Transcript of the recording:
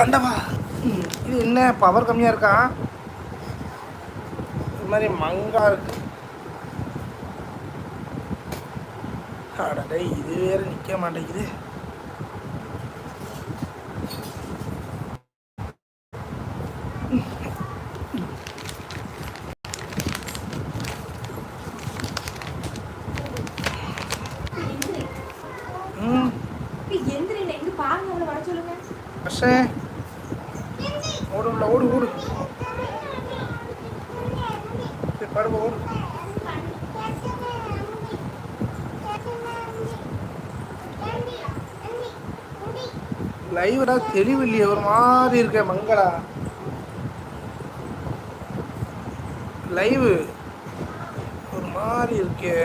ஆண்டவா. ம், இது என்ன பவர் கம்மியாக இருக்கா? இது மாதிரி மங்கா இருக்கு. அடடே இது வேற நிற்க மாட்டேங்குது. ம் இங்க பாருங்க அவளை வர சொல்லுங்க. அஷே ஓடு உள்ள ஓடு ஓடு. சரி படுவ ஓடு. லைவ்டா தெளிவில்லையே ஒரு மாதிரி இருக்க மங்களா. லைவு ஒரு மாதிரி இருக்கே.